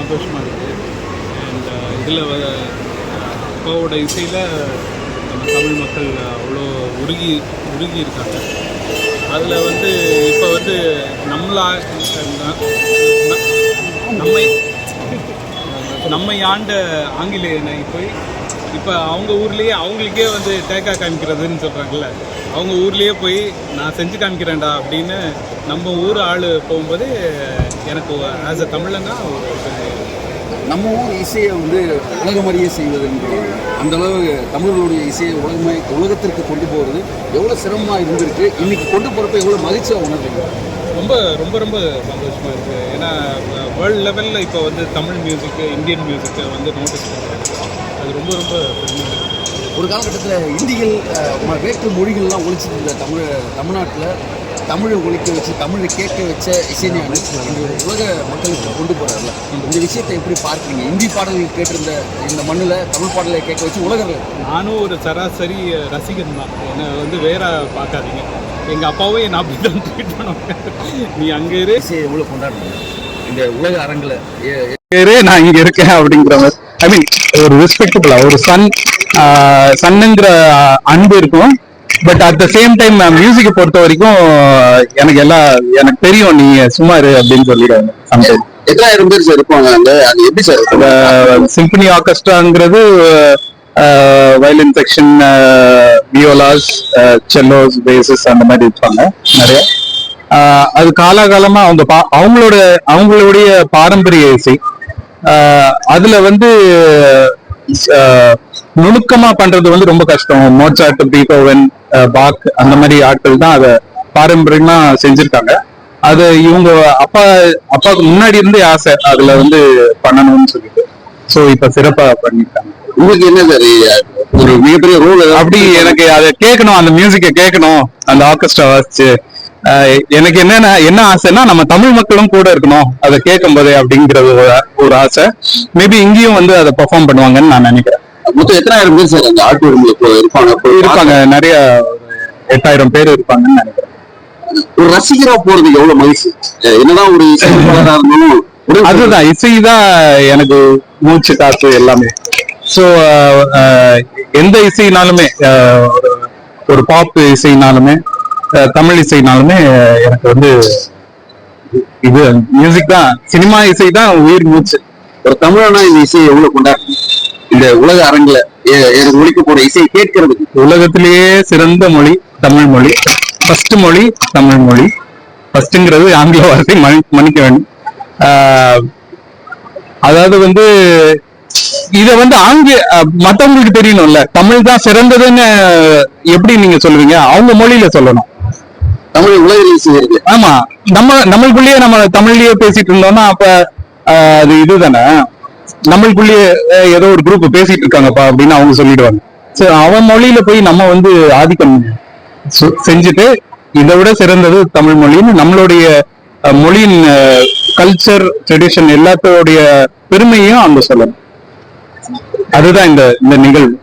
சந்தோஷமாக இருக்குது and uh, இதில் அப்பாவோட இசையில் நம்ம தமிழ் மக்கள் அவ்வளோ உருகி உருகி இருக்காங்க அதில் வந்து இப்போ வந்து நம்மளா நம்மை நம்மை ஆண்ட ஆங்கிலேயனை போய் இப்போ அவங்க ஊர்லேயே அவங்களுக்கே வந்து தேக்கா காமிக்கிறதுன்னு சொல்கிறாங்கல்ல அவங்க ஊர்லேயே போய் நான் செஞ்சு காமிக்கிறேன்டா அப்படின்னு நம்ம ஊர் ஆள் போகும்போது எனக்கு ஆஸ் அ தமிழனா ஒரு நம்ம ஊர் இசையை வந்து உலகமறிய செய்வது என்று அந்த அளவு தமிழர்களுடைய இசையை உலகமே உலகத்திற்கு கொண்டு போகிறது எவ்வளோ சிரமமாக இருந்திருக்கு இன்னைக்கு கொண்டு போகிறப்ப எவ்வளோ மகிழ்ச்சியாக உணர்றீங்க? ரொம்ப ரொம்ப ரொம்ப சந்தோஷமாக இருக்குது ஏன்னா வேர்ல்டு லெவலில் இப்போ வந்து தமிழ் மியூசிக்கு இந்தியன் மியூசிக்கை வந்து நோட்டீஸ் பண்ணுறாங்க அது ரொம்ப ரொம்ப. ஒரு காலகட்டத்தில் இந்திகள் வேற்று மொழிகள்லாம் ஒழிச்சிட்டு இருந்த தமிழ் தமிழ்நாட்டில் தமிழை ஒழிக்க வச்சு தமிழை கேட்க வச்ச இசைஞானி உலக மக்களுக்கு கொண்டு போகிறார்ல இந்த விஷயத்தை எப்படி பார்க்குறீங்க? இந்தி பாடல்கள் கேட்டிருந்த இந்த மண்ணில் தமிழ் பாடலை கேட்க வச்சு உலகில் நானும் ஒரு சராசரி ரசிகன் தான். என்னை வந்து வேற பார்க்காதீங்க. எங்கள் அப்பாவும் என்னை அப்படி தான் ட்ரீட் பண்ணுவாங்க. நீ அங்கே இரு. எவ்வளோ கொண்டாடுறீங்க? இந்த உலக அரங்கில் நான் இங்க இருக்கேன் அப்படிங்கிற மாதிரி. ஐ மீன் ஒரு ரெஸ்பெக்டபிளா ஒரு சன் சன்னுங்கிற அன்பு இருக்கும். But at the same time மியூசிக்கை பொறுத்த வரைக்கும் எனக்கு எல்லாம் எனக்கு தெரியும் நீ சும்மா இரு அப்படின்னு சொல்லிடுவாங்க எட்டாயிரம் பேர் சார் இருப்பாங்க அங்கே அது எப்படி sir symphony ஆர்கெஸ்ட்ராங்கிறது violin section violas cellos basses அந்த மாதிரி இருப்பாங்க நிறைய. அது காலாகாலமா அவங்க அவங்களோட அவங்களுடைய பாரம்பரிய இசை. அதுல வந்து நுணுக்கமா பண்றது வந்து ரொம்ப கஷ்டம். மோச்சாட் பீகோவன் பாக் அந்த மாதிரி ஆட்கள் தான் அதை பாரம்பரியமா செஞ்சிருக்காங்க. அது இவங்க அப்பா அப்பாவுக்கு முன்னாடி இருந்தே ஆசை அதுல வந்து பண்ணணும்னு சொல்லிட்டு. சோ இப்ப சிறப்பா பண்ணிருக்காங்க. உங்களுக்கு என்ன சார் ஒரு மிகப்பெரிய ரோல் அப்படி எனக்கு அதை கேட்கணும் அந்த மியூசிக்கை கேட்கணும். அந்த ஆர்கெஸ்ட்ரா வாசிச்சு எனக்கு என்னன்னா என்ன ஆசைன்னா நம்ம தமிழ் மக்களும் கூட இருக்கணும். அதை கேட்கும் போதே அப்படிங்கிறது ஒரு- ஆசை. மேபி இங்கேயும் வந்து அதை பெர்ஃபார்ம் பண்ணுவாங்கன்னு நான் நினைக்கிறேன். மொத்தம் எத்தனாயிரம் பேர் சார் அந்த ஆட்டு இருப்பாங்க? இருப்பாங்க. நிறைய எட்டாயிரம் பேர் இருப்பாங்கன்னு நினைக்கிறேன். ஒரு ரசிகரா போறது எவ்வளவு மகிழ்ச்சி? என்னதான் ஒரு இசைப்பாளரா இருந்தாலும் அதுதான் இசை தான் எனக்கு மூச்சு காத்து எல்லாமே. ஸோ எந்த இசைனாலுமே ஒரு- பாப் இசைனாலுமே தமிழ் இசைனாலுமே எனக்கு வந்து இது மியூசிக் தான் சினிமா இசை தான் உயிர் மூச்சு. ஒரு தமிழனா இந்த இசையை எவ்வளவு கொண்டாடுறீங்க இந்த உலக அரங்குல ஒழிக்க போற இசையை கேட்கறதுக்கு உலகத்திலேயே சிறந்த மொழி தமிழ் மொழி. ஃபர்ஸ்ட் மொழி தமிழ் மொழி. ஃபர்ஸ்ட்ங்கிறது ஆங்கில வார்த்தை மன்னி- மன்னிக்க வேண்டும். அதாவது வந்து இத வந்து ஆங்கில மத்தவங்களுக்கு தெரியணும்ல. தமிழ் தான் சிறந்ததுன்னு எப்படி நீங்க சொல்லுவீங்க? அவங்க மொழியில சொல்லணும். தமிழ் உலக இசை ஆமா. நம்ம நம்மளுக்குள்ளேயே நம்ம தமிழ்லயே பேசிட்டு இருந்தோம்னா அப்ப அது இதுதானே? நம்மளுக்குள்ளேயே ஏதோ ஒரு குரூப் பேசிட்டு இருக்காங்கப்பா அப்படின்னு அவங்க சொல்லிடுவாங்க. சோ அவன் மொழியில போய் நம்ம வந்து ஆதிக்கம் செஞ்சுட்டு இதை விட சிறந்தது தமிழ் மொழின்னு நம்மளுடைய மொழியின் கல்ச்சர் ட்ரெடிஷன் எல்லாத்தோடைய பெருமையும் அவங்க சொல்லணும். அதுதான் இந்த இந்த நிகழ்வு.